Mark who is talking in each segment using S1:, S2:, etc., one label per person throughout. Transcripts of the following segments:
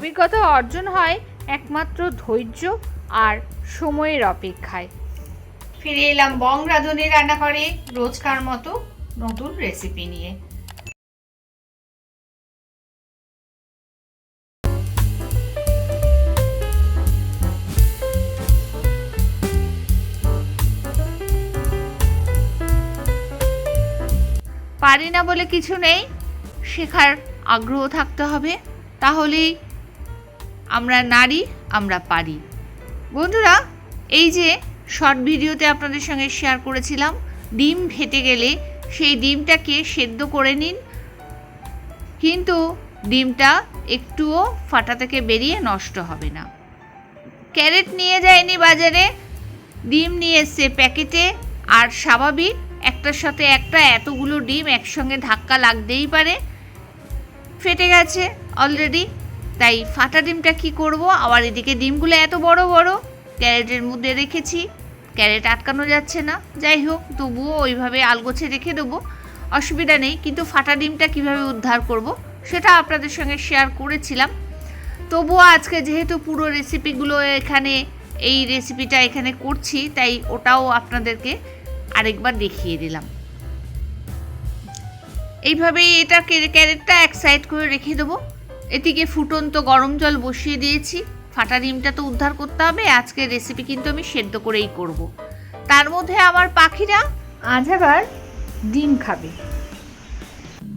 S1: অভিজ্ঞতা অর্জন হয় একমাত্র ধৈর্য আর সময়ের অপেক্ষায়। ফিরে এলাম বং রাঁধুনি রান্নাঘরে রোজকার মতো নতুন রেসিপি নিয়ে। পারি না বলে কিছু নেই, শেখার আগ্রহ থাকতে হবে। তাহলেই আমরা নারী, আমরা পারি। বন্ধুরা, এই যে শর্ট ভিডিওতে আপনাদের সঙ্গে শেয়ার করেছিলাম, ডিম ফেটে গেলে সেই ডিমটাকে সেদ্ধ করে নিন। কিন্তু ডিমটা একটুও ফাটা থেকে বেরিয়ে নষ্ট হবে না। ক্যারেট নিয়ে যায়নি বাজারে, ডিম নিয়ে এসছে প্যাকেটে, আর স্বাভাবিক একটার সাথে একটা এতগুলো ডিম একসঙ্গে ধাক্কা লাগতেই পারে। ফেটে গেছে অলরেডি তাই ফাটা ডিমটা কি করব? আবার এদিকে ডিমগুলো এত বড় বড়, ক্যারেটের মধ্যে রেখেছি। ক্যারেট আটকানো যাচ্ছে না। যাই হোক, তবুও ওইভাবে আলগোছে রেখে দেবো। অসুবিধা নেই, কিন্তু ফাটা ডিমটা কীভাবে উদ্ধার করব সেটা আপনাদের সঙ্গে শেয়ার করেছিলাম। তবুও আজকে যেহেতু পুরো রেসিপিগুলো এখানে, এই রেসিপিটা এখানে করছি, তাই ওটাও আপনাদেরকে আরেকবার দেখিয়ে দিলাম। এইভাবেই এটা ক্যারেটটা এক সাইড করে রেখে দেবো। এদিকে ফুটন্ত গরম জল বসিয়ে দিয়েছি। ফাটা ডিমটা তো উদ্ধার করতে হবে, আজকের রেসিপি কিন্তু আমি সেদ্ধ করেই করব। তার মধ্যে আমার পাখিরা আজ আবার ডিম খাবে।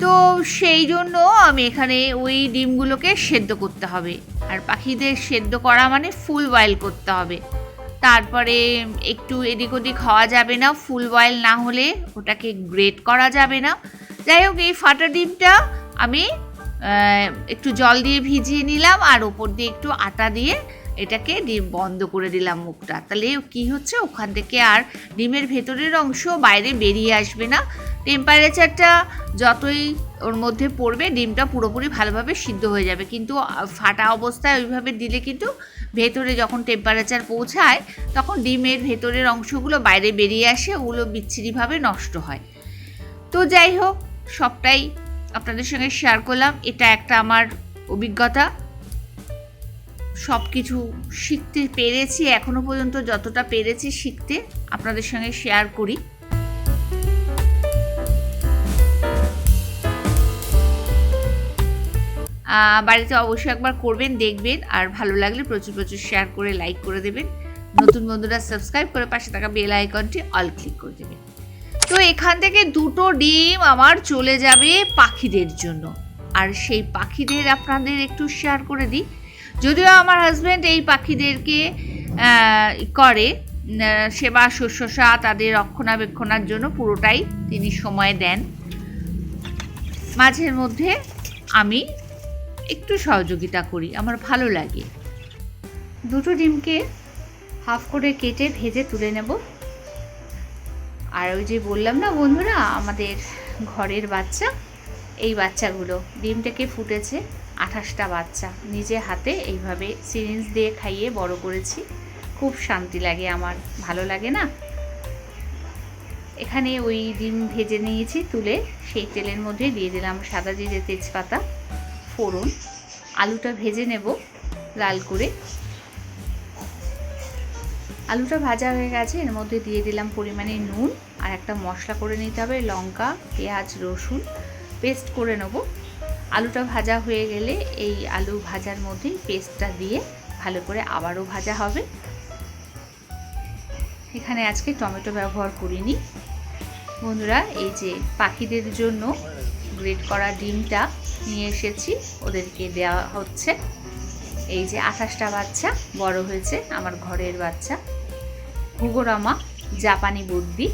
S1: তো সেই জন্য আমি এখানে ওই ডিমগুলোকে সেদ্ধ করতে হবে। আর পাখিদের সেদ্ধ করা মানে ফুল বয়েল করতে হবে। তারপরে একটু এদিক ওদিক হওয়া যাবে না, ফুল বয়েল না হলে ওটাকে গ্রেট করা যাবে না। যাই হোক, এই ফাটা ডিমটা আমি একটু জল দিয়ে ভিজিয়ে নিলাম আর ওপর দিয়ে একটু আটা দিয়ে এটাকে ডিম বন্ধ করে দিলাম মুখটা। তাহলে কি হচ্ছে? ওখান থেকে আর ডিমের ভেতরের অংশ বাইরে বেরিয়ে আসবে না। টেম্পারেচারটা যতই ওর মধ্যে পড়বে, ডিমটা পুরোপুরি ভালোভাবে সিদ্ধ হয়ে যাবে। কিন্তু ফাটা অবস্থায় ওইভাবে দিলে কিন্তু ভেতরে যখন টেম্পারেচার পৌঁছায়, তখন ডিমের ভেতরের অংশগুলো বাইরে বেরিয়ে আসে, ওগুলো বিচ্ছিরিভাবে নষ্ট হয়। তো যাই হোক, সবটাই আপনাদের সঙ্গে শেয়ার করলাম। এটা একটা আমার অভিজ্ঞতা। সব কিছু শিখতে পেরেছি, এখনও পর্যন্ত যতটা পেরেছি শিখতে, আপনাদের সঙ্গে শেয়ার করি। বাড়িতে অবশ্যই একবার করবেন, দেখবেন, আর ভালো লাগলে প্রচুর প্রচুর শেয়ার করে লাইক করে দেবেন। নতুন বন্ধুরা সাবস্ক্রাইব করে পাশে থাকা বেল আইকনটি অল ক্লিক করে দেবেন। তো এখান থেকে দুটো ডিম আমার চলে যাবে পাখিদের জন্য। আর সেই পাখিদের আপনাদের একটু শেয়ার করে দিই। যদিও আমার হাজব্যান্ড এই পাখিদেরকে করে সেবা শুশ্রূষা তাদের রক্ষণাবেক্ষণার জন্য পুরোটাই তিনি সময় দেন। মাঝের মধ্যে আমি একটু সহযোগিতা করি, আমার ভালো লাগে। দুটো ডিমকে হাফ করে কেটে ভেজে তুলে নেব। আর ওই যে বললাম না বন্ধুরা, আমাদের ঘরের বাচ্চা, এই বাচ্চাগুলো, ডিমটাকে ফুটেছে আঠাশটা বাচ্চা। নিজে হাতে এইভাবে সিরিঞ্জ দিয়ে খাইয়ে বড় করেছি। খুব শান্তি লাগে আমার, ভালো লাগে না? এখানে ওই ডিম ভেজে নিয়েছি তুলে, সেই তেলের মধ্যে দিয়ে দিলাম সাদা জিরে তেজপাতা, ফোড়ন। আলুটা ভেজে নেব, লাল করে। আলুটা ভাজা হয়ে গেছে, এর মধ্যে দিয়ে দিলাম পরিমাণে নুন আর একটা মশলা করে নিতে হবে, লঙ্কা, পেঁয়াজ, রসুন, পেস্ট করে নেব। আলুটা ভাজা হয়ে গেলে এই আলু ভাজার মধ্যেই পেস্টটা দিয়ে ভালো করে আবারও ভাজা হবে। এখানে আজকে টমেটো ব্যবহার করিনি। বন্ধুরা, এই যে পাখিদের জন্য গ্রেট করা ডিমটা নিয়ে এসেছি, ওদেরকে দেওয়া হচ্ছে। এই যে আঠাশটা বাচ্চা, বড় হয়েছে আমার ঘরের বাচ্চা। হুগোরামা জাপানি বুদ্ধি।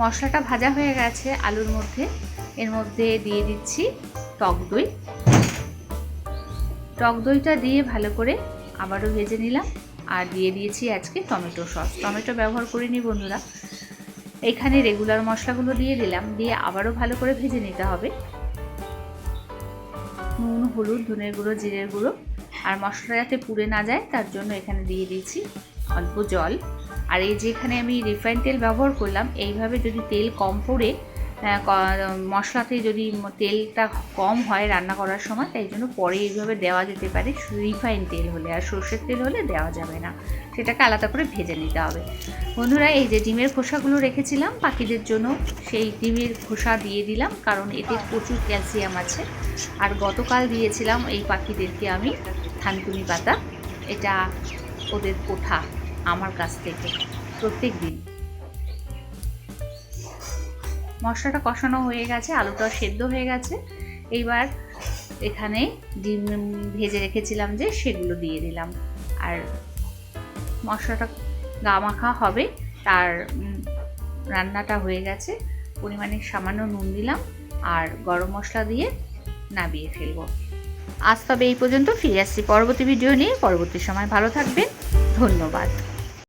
S1: মশলাটা ভাজা হয়ে গেছে আলুর মধ্যে। এর মধ্যে দিয়ে দিচ্ছি টক দই। টক দইটা দিয়ে ভালো করে আবারও ভেজে নিলাম। আর দিয়ে দিয়েছি আজকে টমেটো সস। টমেটো ব্যবহার করিনি বন্ধুরা। এখানে রেগুলার মশলাগুলো দিয়ে দিলাম। দিয়ে আবারও ভালো করে ভেজে নিতে হবে। নুন, হলুদ, ধনের গুঁড়ো, জিরের গুঁড়ো। আর মশলা যাতে পুড়ে না যায়, তার জন্য এখানে দিয়ে দিয়েছি অল্প জল। আর এই যেখানে আমি রিফাইন তেল ব্যবহার করলাম, এইভাবে যদি তেল কম পড়ে মশলাতে যদি তেলটা কম হয় রান্না করার সময়, তাই জন্য পরে এইভাবে দেওয়া যেতে পারে। রিফাইন তেল হলে আর সর্ষের তেল হলে দেওয়া যাবে না। সেটাকে আলাদা করে ভেজে নিতে হবে। বন্ধুরা, এই যে ডিমের খোসাগুলো রেখেছিলাম পাখিদের জন্য, সেই ডিমের খোসা দিয়ে দিলাম, কারণ এতে প্রচুর ক্যালসিয়াম আছে। আর গতকাল দিয়েছিলাম এই পাখিদেরকে আমি থানকুনি পাতা। এটা ওদের কোঠা আমার কাছ থেকে প্রত্যেক দিন মশলাটা কষানো হয়ে গেছে আলুটা সেদ্ধ হয়ে গেছে। এইবার এখানে ডিম ভেজে রেখেছিলাম যে সেগুলো দিয়ে দিলাম। আর মশলাটা গা মাখা হবে, তার রান্নাটা হয়ে গেছে। পরিমাণে সামান্য নুন দিলাম আর গরম মশলা দিয়ে নাবিয়ে ফেলব। আজ তবে এই পর্যন্ত, ফিরে আসছি পরবর্তী ভিডিও নিয়ে। পরবর্তী সময় ভালো থাকবেন। ধন্যবাদ।